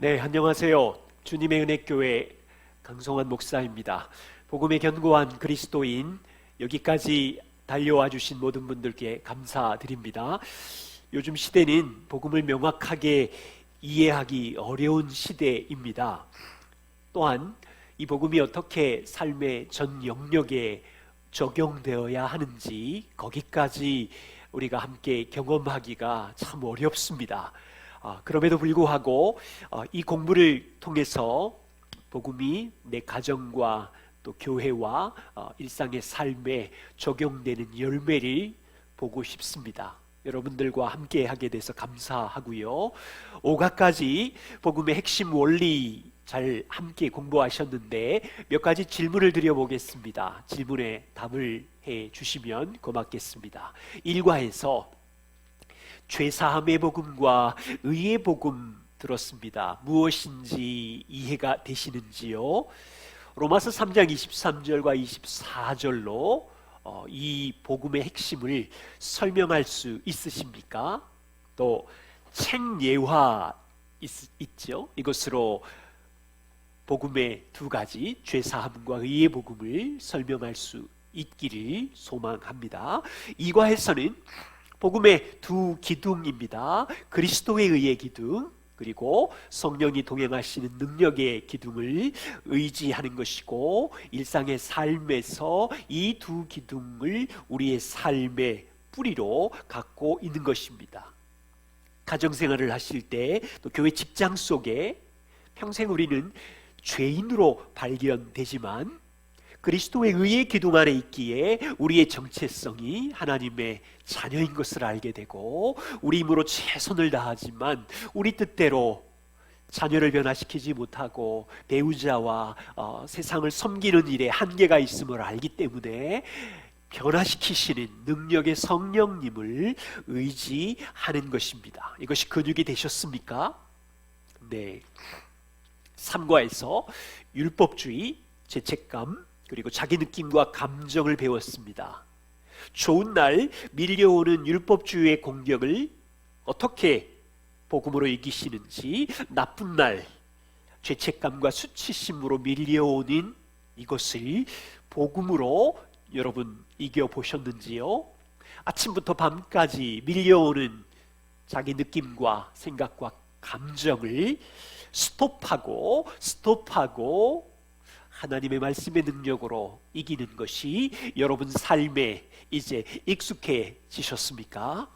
네, 안녕하세요. 주님의 은혜 교회 강성환 목사입니다. 복음의 견고한 그리스도인 여기까지 달려와 주신 모든 분들께 감사드립니다. 요즘 시대는 복음을 명확하게 이해하기 어려운 시대입니다. 또한 이 복음이 어떻게 삶의 전 영역에 적용되어야 하는지 거기까지 우리가 함께 경험하기가 참 어렵습니다. 아, 그럼에도 불구하고 어, 이 공부를 통해서 복음이 내 가정과 또 교회와 어, 일상의 삶에 적용되는 열매를 보고 싶습니다. 여러분들과 함께 하게 돼서 감사하고요. 오가까지 복음의 핵심 원리 잘 함께 공부하셨는데 몇 가지 질문을 드려보겠습니다. 질문에 답을 해 주시면 고맙겠습니다. 일과에서 죄사함의 복음과 의의 복음 들었습니다. 무엇인지 이해가 되시는지요? 로마서 3장 23절과 24절로 어, 이 복음의 핵심을 설명할 수 있으십니까? 또 책예화 있, 있죠? 이것으로 복음의 두 가지 죄사함과 의의 복음을 설명할 수 있기를 소망합니다. 이과에서는 복음의 두 기둥입니다. 그리스도에 의해 기둥 그리고 성령이 동행하시는 능력의 기둥을 의지하는 것이고 일상의 삶에서 이 두 기둥을 우리의 삶의 뿌리로 갖고 있는 것입니다. 가정 생활을 하실 때 또 교회 직장 속에 평생 우리는 죄인으로 발견되지만 그리스도의 의의 기둥 안에 있기에 우리의 정체성이 하나님의 자녀인 것을 알게 되고 우리 힘으로 최선을 다하지만 우리 뜻대로 자녀를 변화시키지 못하고 배우자와 어, 세상을 섬기는 일에 한계가 있음을 알기 때문에 변화시키시는 능력의 성령님을 의지하는 것입니다. 이것이 근육이 되셨습니까? 네. 3과에서 율법주의, 죄책감, 그리고 자기 느낌과 감정을 배웠습니다. 좋은 날 밀려오는 율법주의의 공격을 어떻게 복음으로 이기시는지 나쁜 날 죄책감과 수치심으로 밀려오는 이것을 복음으로 여러분 이겨 보셨는지요? 아침부터 밤까지 밀려오는 자기 느낌과 생각과 감정을 스톱하고 스톱하고 하나님의 말씀의 능력으로 이기는 것이 여러분 삶에 이제 익숙해지셨습니까?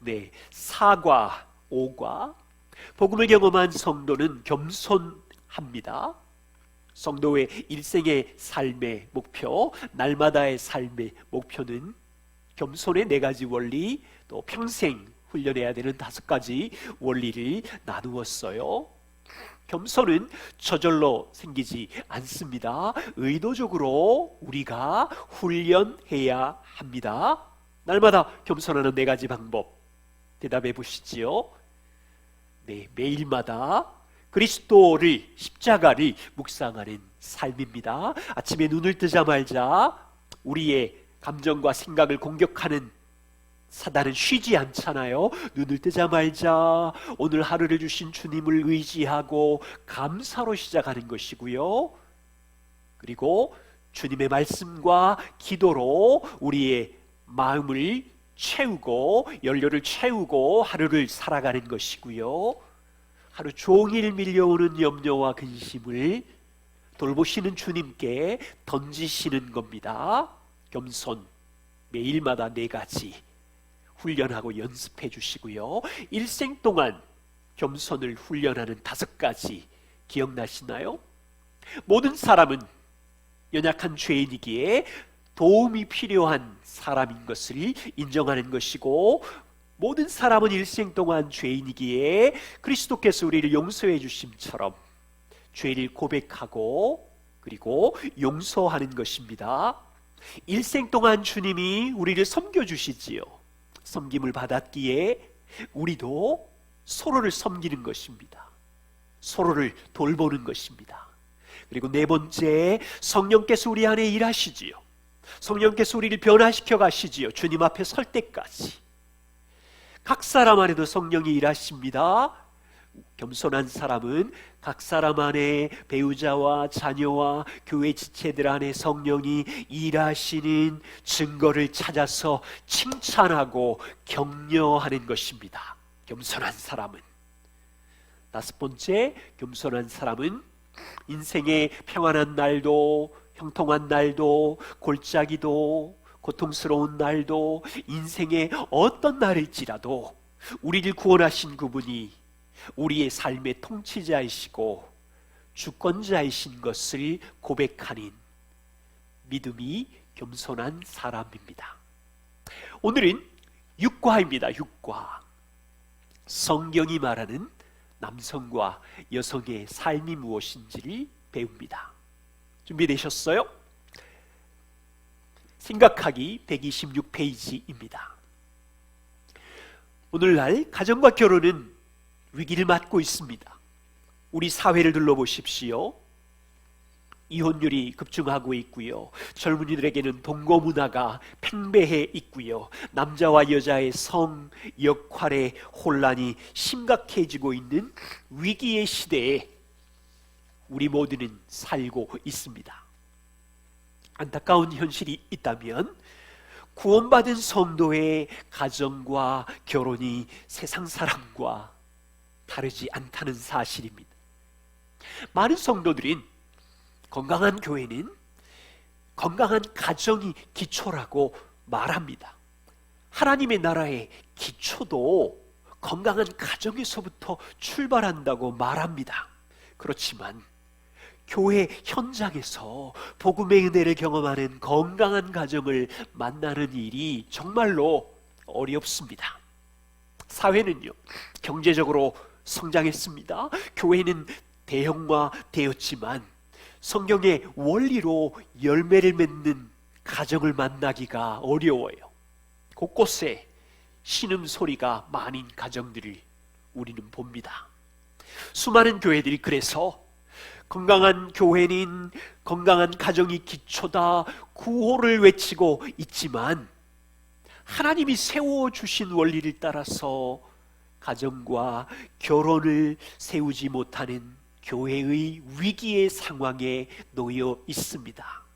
네, 사과, 오과 복음을 경험한 성도는 겸손합니다. 성도의 일생의 삶의 목표, 날마다의 삶의 목표는 겸손의 네 가지 원리, 또 평생 훈련해야 되는 다섯 가지 원리를 나누었어요. 겸손은 저절로 생기지 않습니다. 의도적으로 우리가 훈련해야 합니다. 날마다 겸손하는 네 가지 방법 대답해 보시지요. 네, 매일마다 그리스도를 십자가를 묵상하는 삶입니다. 아침에 눈을 뜨자마자 우리의 감정과 생각을 공격하는 사단은 쉬지 않잖아요. 눈을 뜨자마자 오늘 하루를 주신 주님을 의지하고 감사로 시작하는 것이고요. 그리고 주님의 말씀과 기도로 우리의 마음을 채우고 연료를 채우고 하루를 살아가는 것이고요. 하루 종일 밀려오는 염려와 근심을 돌보시는 주님께 던지시는 겁니다. 겸손 매일마다 네 가지 훈련하고 연습해 주시고요. 일생 동안 겸손을 훈련하는 다섯 가지 기억나시나요? 모든 사람은 연약한 죄인이기에 도움이 필요한 사람인 것을 인정하는 것이고 모든 사람은 일생 동안 죄인이기에 그리스도께서 우리를 용서해 주심처럼 죄를 고백하고 그리고 용서하는 것입니다. 일생 동안 주님이 우리를 섬겨 주시지요. 섬김을 받았기에 우리도 서로를 섬기는 것입니다. 서로를 돌보는 것입니다. 그리고 네 번째, 성령께서 우리 안에 일하시지요. 성령께서 우리를 변화시켜 가시지요. 주님 앞에 설 때까지. 각 사람 안에도 성령이 일하십니다. 겸손한 사람은 각 사람 안에 배우자와 자녀와 교회 지체들 안에 성령이 일하시는 증거를 찾아서 칭찬하고 격려하는 것입니다. 겸손한 사람은 다섯 번째 겸손한 사람은 인생의 평안한 날도 형통한 날도 골짜기도 고통스러운 날도 인생의 어떤 날일지라도 우리를 구원하신 그분이 우리의 삶의 통치자이시고 주권자이신 것을 고백하는 믿음이 겸손한 사람입니다. 오늘은 육과입니다. 육과. 성경이 말하는 남성과 여성의 삶이 무엇인지를 배웁니다. 준비되셨어요? 생각하기 126페이지입니다. 오늘날 가정과 결혼은 위기를 맞고 있습니다. 우리 사회를 둘러보십시오. 이혼율이 급증하고 있고요. 젊은이들에게는 동거 문화가 팽배해 있고요. 남자와 여자의 성 역할의 혼란이 심각해지고 있는 위기의 시대에 우리 모두는 살고 있습니다. 안타까운 현실이 있다면 구원받은 성도의 가정과 결혼이 세상 사람과 다르지 않다는 사실입니다. 많은 성도들은 건강한 교회는 건강한 가정이 기초라고 말합니다. 하나님의 나라의 기초도 건강한 가정에서부터 출발한다고 말합니다. 그렇지만 교회 현장에서 복음의 은혜를 경험하는 건강한 가정을 만나는 일이 정말로 어렵습니다. 사회는요, 경제적으로 성장했습니다. 교회는 대형화되었지만 성경의 원리로 열매를 맺는 가정을 만나기가 어려워요. 곳곳에 신음 소리가 많은 가정들을 우리는 봅니다. 수많은 교회들이 그래서 건강한 교회는 건강한 가정이 기초다 구호를 외치고 있지만 하나님이 세워 주신 원리를 따라서 가정과 결혼을 세우지 못하는 교회의 위기의 상황에 놓여 있습니다.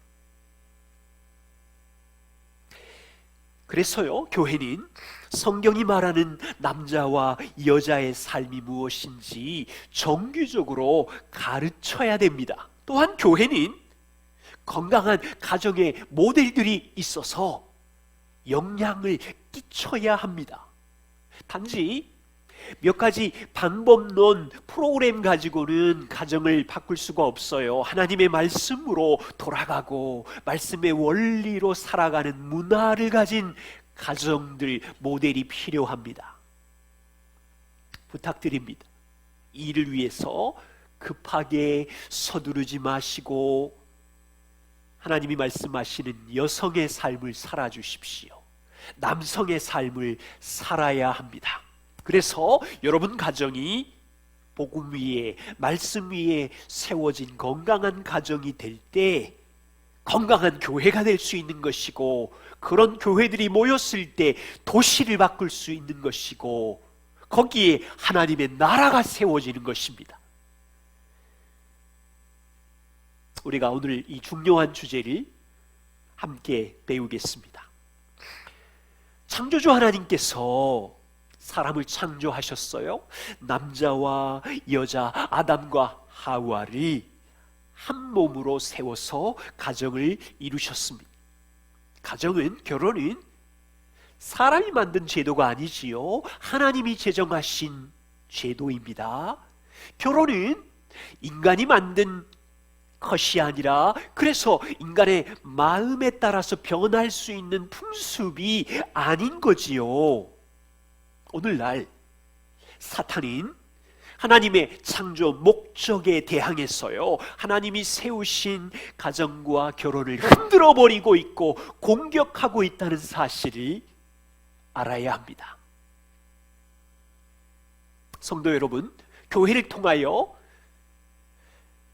그래서요, 교회는 성경이 말하는 남자와 여자의 삶이 무엇인지 정규적으로 가르쳐야 됩니다. 또한 교회는 건강한 가정의 모델들이 있어서 영향을 끼쳐야 합니다. 단지 몇 가지 방법론 프로그램 가지고는 가정을 바꿀 수가 없어요. 하나님의 말씀으로 돌아가고 말씀의 원리로 살아가는 문화를 가진 가정들 모델이 필요합니다. 부탁드립니다. 이를 위해서 급하게 서두르지 마시고 하나님이 말씀하시는 여성의 삶을 살아 주십시오. 남성의 삶을 살아야 합니다. 그래서 여러분 가정이 복음 위에 말씀 위에 세워진 건강한 가정이 될 때 건강한 교회가 될 수 있는 것이고 그런 교회들이 모였을 때 도시를 바꿀 수 있는 것이고 거기에 하나님의 나라가 세워지는 것입니다. 우리가 오늘 이 중요한 주제를 함께 배우겠습니다. 창조주 하나님께서 사람을 창조하셨어요. 남자와 여자 아담과 하와를 한 몸으로 세워서 가정을 이루셨습니다. 가정은 결혼은 사람이 만든 제도가 아니지요. 하나님이 제정하신 제도입니다. 결혼은 인간이 만든 것이 아니라 그래서 인간의 마음에 따라서 변할 수 있는 풍습이 아닌 거지요. 오늘날 사탄인 하나님의 창조 목적에 대항해서요. 하나님이 세우신 가정과 결혼을 흔들어 버리고 있고 공격하고 있다는 사실을 알아야 합니다. 성도 여러분, 교회를 통하여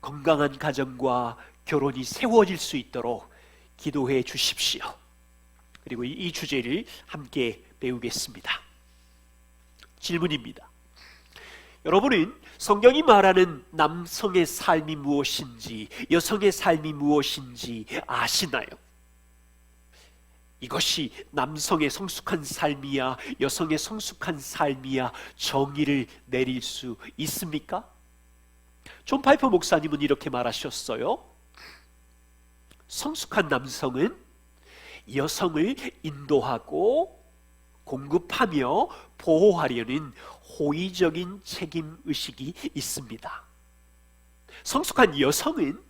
건강한 가정과 결혼이 세워질 수 있도록 기도해 주십시오. 그리고 이 주제를 함께 배우겠습니다. 질문입니다. 여러분은 성경이 말하는 남성의 삶이 무엇인지, 여성의 삶이 무엇인지 아시나요? 이것이 남성의 성숙한 삶이야, 여성의 성숙한 삶이야 정의를 내릴 수 있습니까? 존 파이퍼 목사님은 이렇게 말하셨어요. 성숙한 남성은 여성을 인도하고 공급하며 보호하려는 호의적인 책임 의식이 있습니다. 성숙한 여성은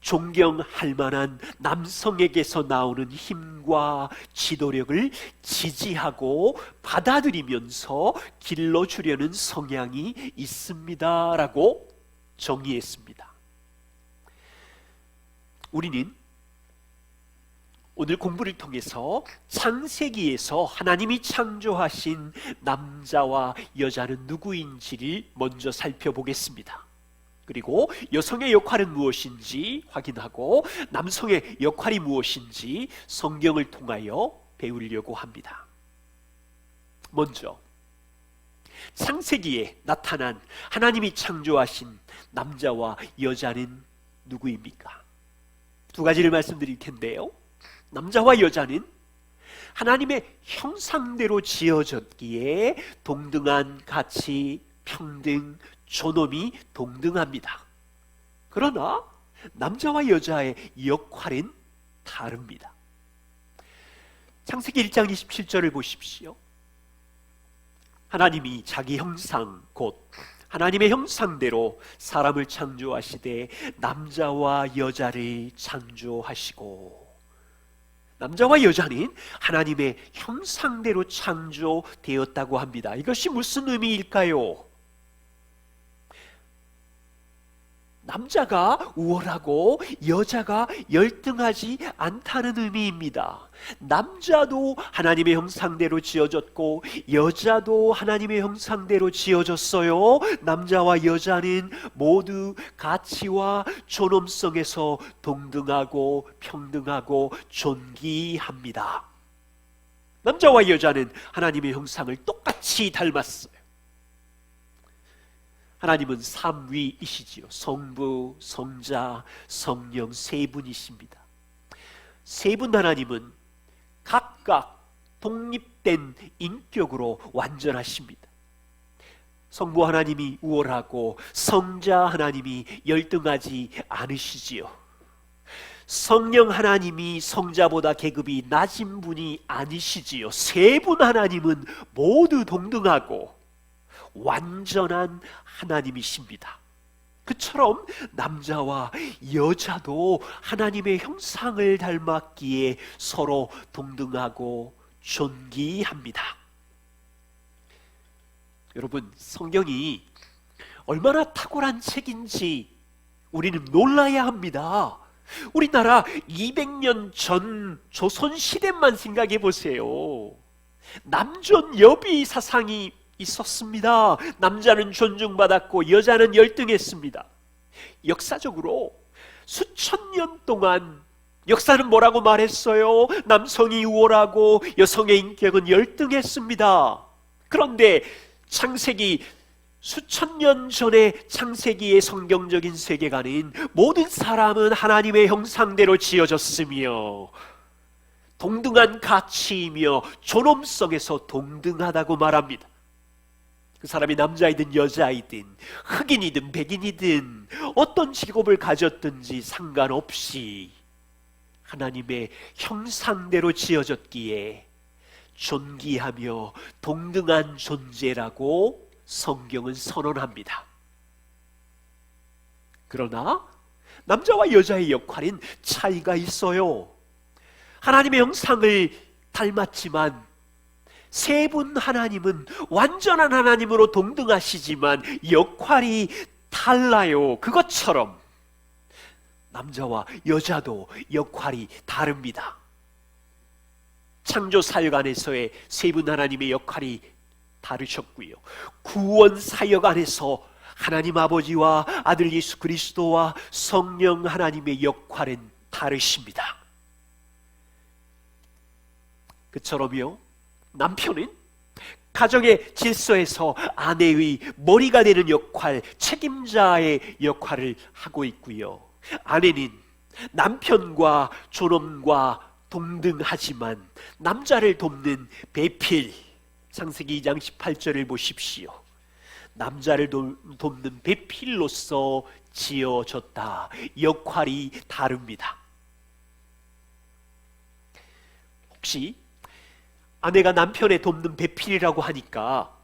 존경할 만한 남성에게서 나오는 힘과 지도력을 지지하고 받아들이면서 길러주려는 성향이 있습니다라고 정의했습니다. 우리는 오늘 공부를 통해서 창세기에서 하나님이 창조하신 남자와 여자는 누구인지를 먼저 살펴보겠습니다. 그리고 여성의 역할은 무엇인지 확인하고 남성의 역할이 무엇인지 성경을 통하여 배우려고 합니다. 먼저 창세기에 나타난 하나님이 창조하신 남자와 여자는 누구입니까? 두 가지를 말씀드릴 텐데요. 남자와 여자는 하나님의 형상대로 지어졌기에 동등한 가치, 평등, 존엄이 동등합니다. 그러나 남자와 여자의 역할은 다릅니다. 창세기 1장 27절을 보십시오. 하나님이 자기 형상 곧 하나님의 형상대로 사람을 창조하시되 남자와 여자를 창조하시고 남자와 여자는 하나님의 형상대로 창조되었다고 합니다. 이것이 무슨 의미일까요? 남자가 우월하고 여자가 열등하지 않다는 의미입니다. 남자도 하나님의 형상대로 지어졌고 여자도 하나님의 형상대로 지어졌어요. 남자와 여자는 모두 가치와 존엄성에서 동등하고 평등하고 존귀합니다. 남자와 여자는 하나님의 형상을 똑같이 닮았어요. 하나님은 삼위이시지요. 성부, 성자, 성령 세 분이십니다. 세 분 하나님은 각각 독립된 인격으로 완전하십니다. 성부 하나님이 우월하고 성자 하나님이 열등하지 않으시지요. 성령 하나님이 성자보다 계급이 낮은 분이 아니시지요. 세 분 하나님은 모두 동등하고 완전한 하나님이십니다. 그처럼 남자와 여자도 하나님의 형상을 닮았기에 서로 동등하고 존귀합니다. 여러분, 성경이 얼마나 탁월한 책인지 우리는 놀라야 합니다. 우리나라 200년 전 조선 시대만 생각해 보세요. 남존 여비 사상이 있었습니다. 남자는 존중받았고 여자는 열등했습니다. 역사적으로 수천 년 동안 역사는 뭐라고 말했어요? 남성이 우월하고 여성의 인격은 열등했습니다. 그런데 창세기 수천 년 전의 창세기의 성경적인 세계관인 모든 사람은 하나님의 형상대로 지어졌으며 동등한 가치이며 존엄성에서 동등하다고 말합니다. 그 사람이 남자이든 여자이든 흑인이든 백인이든 어떤 직업을 가졌든지 상관없이 하나님의 형상대로 지어졌기에 존귀하며 동등한 존재라고 성경은 선언합니다. 그러나 남자와 여자의 역할은 차이가 있어요. 하나님의 형상을 닮았지만 세 분 하나님은 완전한 하나님으로 동등하시지만 역할이 달라요. 그것처럼 남자와 여자도 역할이 다릅니다. 창조 사역 안에서의 세 분 하나님의 역할이 다르셨고요. 구원 사역 안에서 하나님 아버지와 아들 예수 그리스도와 성령 하나님의 역할은 다르십니다. 그처럼요. 남편은 가정의 질서에서 아내의 머리가 되는 역할, 책임자의 역할을 하고 있고요. 아내는 남편과 존엄과 동등하지만 남자를 돕는 배필 창세기 2장 18절을 보십시오. 남자를 도, 돕는 배필로서 지어졌다. 역할이 다릅니다. 혹시 아내가 남편의 돕는 배필이라고 하니까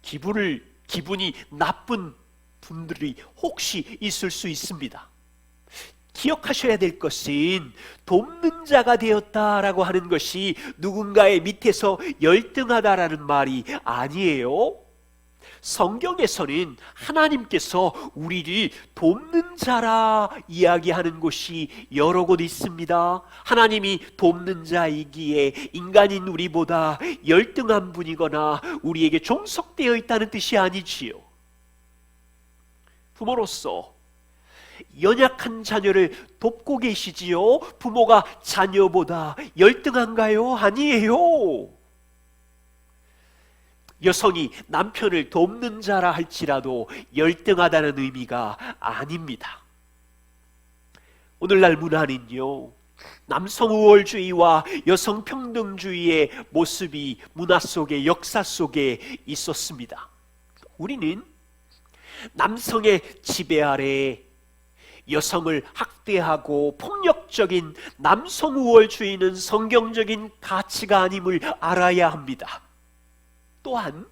기분을 기분이 나쁜 분들이 혹시 있을 수 있습니다. 기억하셔야 될 것은 돕는 자가 되었다라고 하는 것이 누군가의 밑에서 열등하다라는 말이 아니에요. 성경에서는 하나님께서 우리를 돕는 자라 이야기하는 곳이 여러 곳 있습니다. 하나님이 돕는 자이기에 인간인 우리보다 열등한 분이거나 우리에게 종속되어 있다는 뜻이 아니지요. 부모로서 연약한 자녀를 돕고 계시지요? 부모가 자녀보다 열등한가요? 아니에요. 여성이 남편을 돕는 자라 할지라도 열등하다는 의미가 아닙니다. 오늘날 문화는요, 남성 우월주의와 여성 평등주의의 모습이 문화 속에 역사 속에 있었습니다. 우리는 남성의 지배 아래 여성을 학대하고 폭력적인 남성 우월주의는 성경적인 가치가 아님을 알아야 합니다. 또한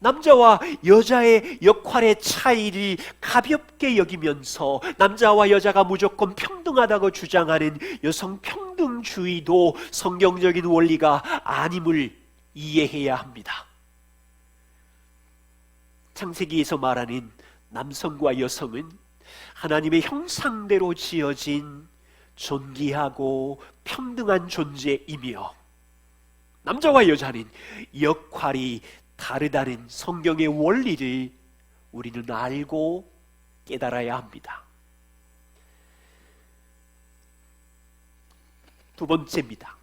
남자와 여자의 역할의 차이를 가볍게 여기면서 남자와 여자가 무조건 평등하다고 주장하는 여성 평등주의도 성경적인 원리가 아님을 이해해야 합니다. 창세기에서 말하는 남성과 여성은 하나님의 형상대로 지어진 존귀하고 평등한 존재이며 남자와 여자는 역할이 다르다는 성경의 원리를 우리는 알고 깨달아야 합니다. 두 번째입니다.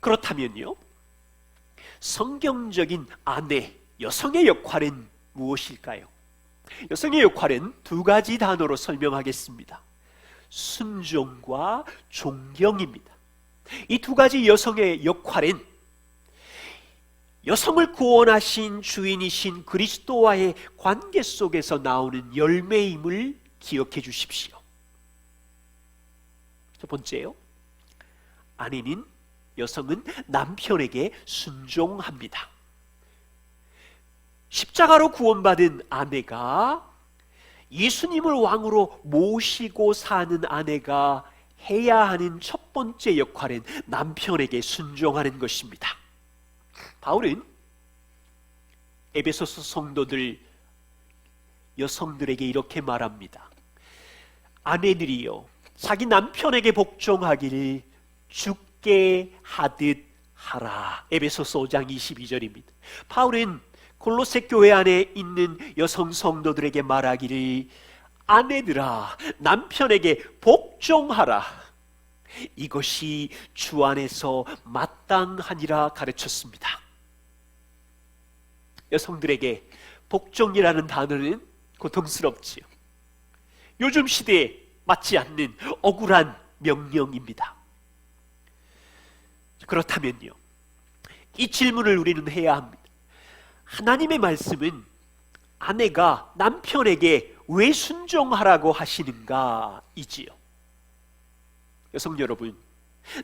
그렇다면요, 성경적인 아내, 여성의 역할은 무엇일까요? 여성의 역할은 두 가지 단어로 설명하겠습니다. 순종과 존경입니다. 이 두 가지 여성의 역할은 여성을 구원하신 주인이신 그리스도와의 관계 속에서 나오는 열매임을 기억해 주십시오. 첫 번째요. 아내는 여성은 남편에게 순종합니다. 십자가로 구원받은 아내가 예수님을 왕으로 모시고 사는 아내가 해야 하는 첫 번째 역할은 남편에게 순종하는 것입니다. 바울은 에베소서 성도들 여성들에게 이렇게 말합니다. 아내들이요 자기 남편에게 복종하기를 죽게 하듯 하라. 에베소서 5장 22절입니다. 바울은 골로새 교회 안에 있는 여성 성도들에게 말하기를 아내들아 남편에게 복종하라. 이것이 주 안에서 마땅하니라 가르쳤습니다. 여성들에게 복종이라는 단어는 고통스럽지요. 요즘 시대에 맞지 않는 억울한 명령입니다. 그렇다면요. 이 질문을 우리는 해야 합니다. 하나님의 말씀은 아내가 남편에게 왜 순종하라고 하시는가 이지요. 여성 여러분,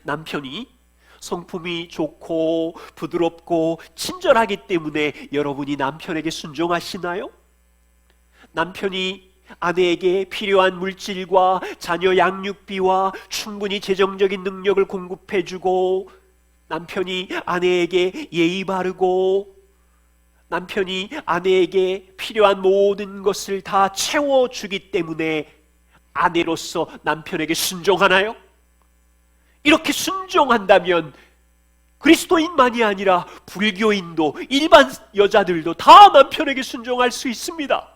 남편이 성품이 좋고 부드럽고 친절하기 때문에 여러분이 남편에게 순종하시나요? 남편이 아내에게 필요한 물질과 자녀 양육비와 충분히 재정적인 능력을 공급해주고 남편이 아내에게 예의 바르고 남편이 아내에게 필요한 모든 것을 다 채워주기 때문에 아내로서 남편에게 순종하나요? 이렇게 순종한다면 그리스도인만이 아니라 불교인도 일반 여자들도 다 남편에게 순종할 수 있습니다.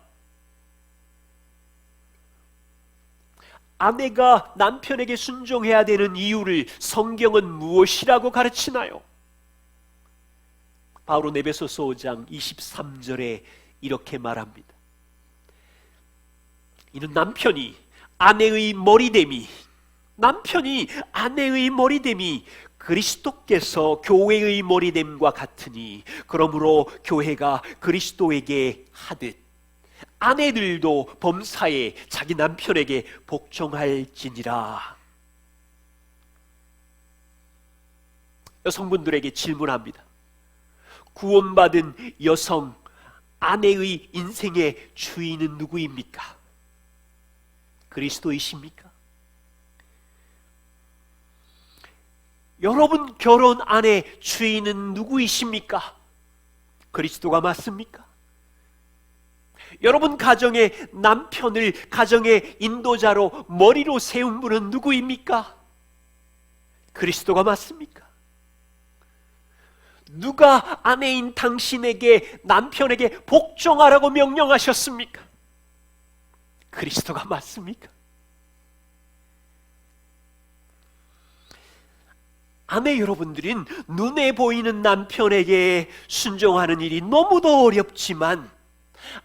아내가 남편에게 순종해야 되는 이유를 성경은 무엇이라고 가르치나요? 바울은 에베소서 5장 23절에 이렇게 말합니다. 이는 남편이 아내의 머리됨이 남편이 아내의 머리됨이 그리스도께서 교회의 머리됨과 같으니 그러므로 교회가 그리스도에게 하듯 아내들도 범사에 자기 남편에게 복종할지니라. 여성분들에게 질문합니다. 구원받은 여성 아내의 인생의 주인은 누구입니까? 그리스도이십니까? 여러분 결혼 안에 주인은 누구이십니까? 그리스도가 맞습니까? 여러분 가정의 남편을 가정의 인도자로 머리로 세운 분은 누구입니까? 그리스도가 맞습니까? 누가 아내인 당신에게 남편에게 복종하라고 명령하셨습니까? 그리스도가 맞습니까? 아내 여러분들은 눈에 보이는 남편에게 순종하는 일이 너무도 어렵지만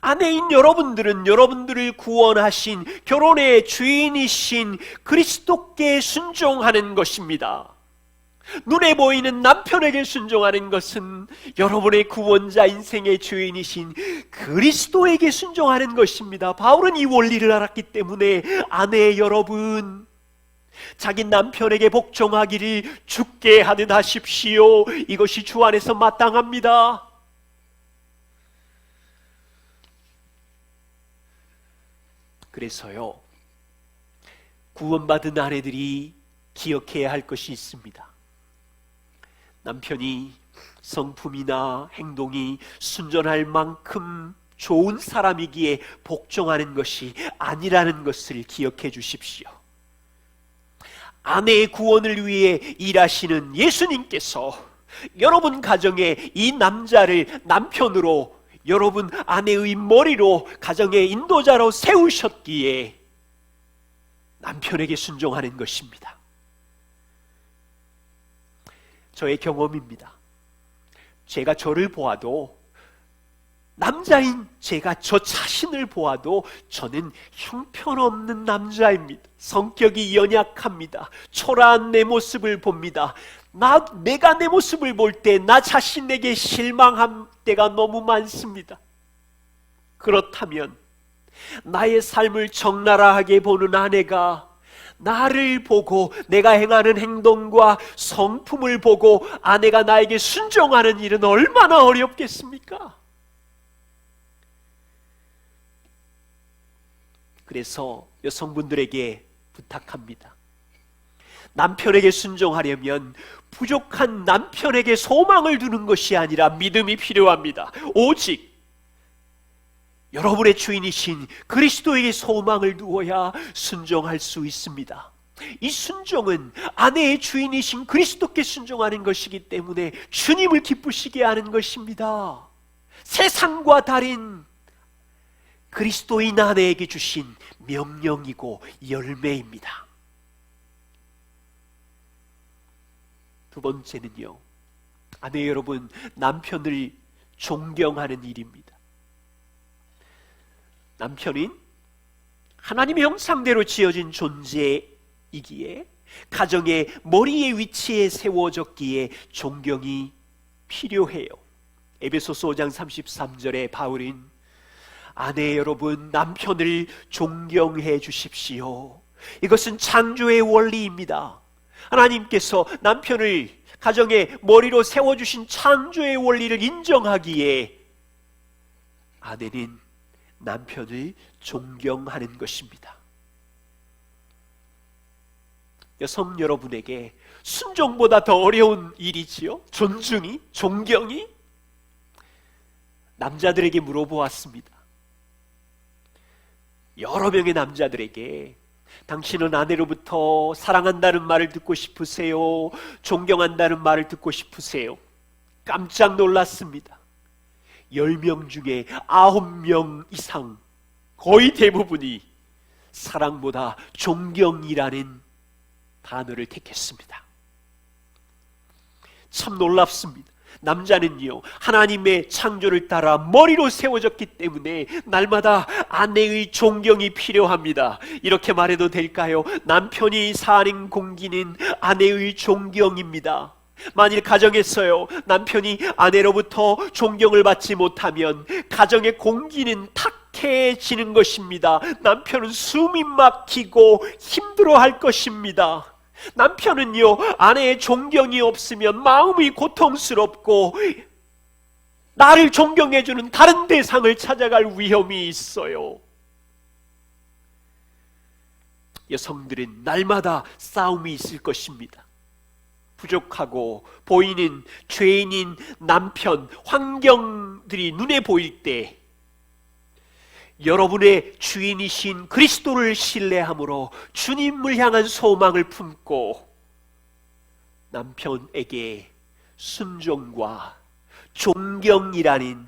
아내인 여러분들은 여러분들을 구원하신 결혼의 주인이신 그리스도께 순종하는 것입니다. 눈에 보이는 남편에게 순종하는 것은 여러분의 구원자 인생의 주인이신 그리스도에게 순종하는 것입니다. 바울은 이 원리를 알았기 때문에 아내 여러분, 자기 남편에게 복종하기를 죽게 하듯 하십시오. 이것이 주 안에서 마땅합니다. 그래서요, 구원받은 아내들이 기억해야 할 것이 있습니다. 남편이 성품이나 행동이 순전할 만큼 좋은 사람이기에 복종하는 것이 아니라는 것을 기억해 주십시오. 아내의 구원을 위해 일하시는 예수님께서 여러분 가정에 이 남자를 남편으로 여러분 아내의 머리로 가정의 인도자로 세우셨기에 남편에게 순종하는 것입니다. 저의 경험입니다. 제가 저를 보아도 남자인 제가 저 자신을 보아도 저는 형편없는 남자입니다. 성격이 연약합니다. 초라한 내 모습을 봅니다. 나, 내가 내 모습을 볼 때 나 자신에게 실망한 때가 너무 많습니다. 그렇다면 나의 삶을 적나라하게 보는 아내가 나를 보고 내가 행하는 행동과 성품을 보고 아내가 나에게 순종하는 일은 얼마나 어렵겠습니까? 그래서 여성분들에게 부탁합니다. 남편에게 순종하려면 부족한 남편에게 소망을 두는 것이 아니라 믿음이 필요합니다. 오직 여러분의 주인이신 그리스도에게 소망을 두어야 순종할 수 있습니다. 이 순종은 아내의 주인이신 그리스도께 순종하는 것이기 때문에 주님을 기쁘시게 하는 것입니다. 세상과 다른 그리스도인 아내에게 주신 명령이고 열매입니다. 두 번째는요, 아내 여러분, 남편을 존경하는 일입니다. 남편인 하나님의 형상대로 지어진 존재이기에 가정의 머리의 위치에 세워졌기에 존경이 필요해요. 에베소서 5장 33절에 바울은 아내 여러분 남편을 존경해 주십시오. 이것은 창조의 원리입니다. 하나님께서 남편을 가정의 머리로 세워주신 창조의 원리를 인정하기에 아내는 남편을 존경하는 것입니다. 여성 여러분에게 순종보다 더 어려운 일이지요? 존중이? 존경이? 남자들에게 물어보았습니다. 여러 명의 남자들에게 당신은 아내로부터 사랑한다는 말을 듣고 싶으세요? 존경한다는 말을 듣고 싶으세요? 깜짝 놀랐습니다. 10명 중에 9명 이상 거의 대부분이 사랑보다 존경이라는 단어를 택했습니다. 참 놀랍습니다. 남자는요, 하나님의 창조를 따라 머리로 세워졌기 때문에 날마다 아내의 존경이 필요합니다. 이렇게 말해도 될까요? 남편이 사는 공기는 아내의 존경입니다. 만일 가정에서요, 남편이 아내로부터 존경을 받지 못하면 가정의 공기는 탁해지는 것입니다. 남편은 숨이 막히고 힘들어 할 것입니다. 남편은요, 아내의 존경이 없으면 마음이 고통스럽고 나를 존경해주는 다른 대상을 찾아갈 위험이 있어요. 여성들은 날마다 싸움이 있을 것입니다. 부족하고 보이는 죄인인 남편, 환경들이 눈에 보일 때 여러분의 주인이신 그리스도를 신뢰함으로 주님을 향한 소망을 품고 남편에게 순종과 존경이라는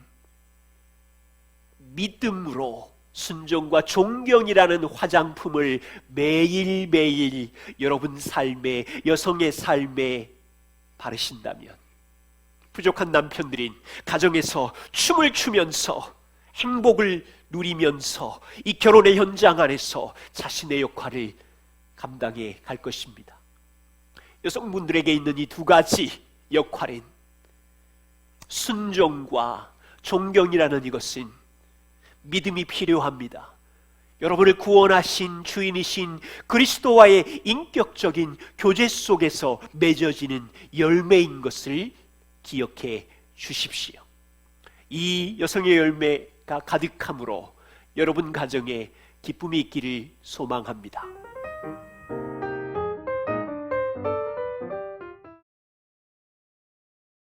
믿음으로 순종과 존경이라는 화장품을 매일매일 여러분 삶에 여성의 삶에 바르신다면 부족한 남편들인 가정에서 춤을 추면서 행복을 누리면서 이 결혼의 현장 안에서 자신의 역할을 감당해 갈 것입니다. 여성분들에게 있는 이 두 가지 역할은 순종과 존경이라는 이것은 믿음이 필요합니다. 여러분을 구원하신 주인이신 그리스도와의 인격적인 교제 속에서 맺어지는 열매인 것을 기억해 주십시오. 이 여성의 열매가 가득함으로 여러분 가정에 기쁨이 있기를 소망합니다.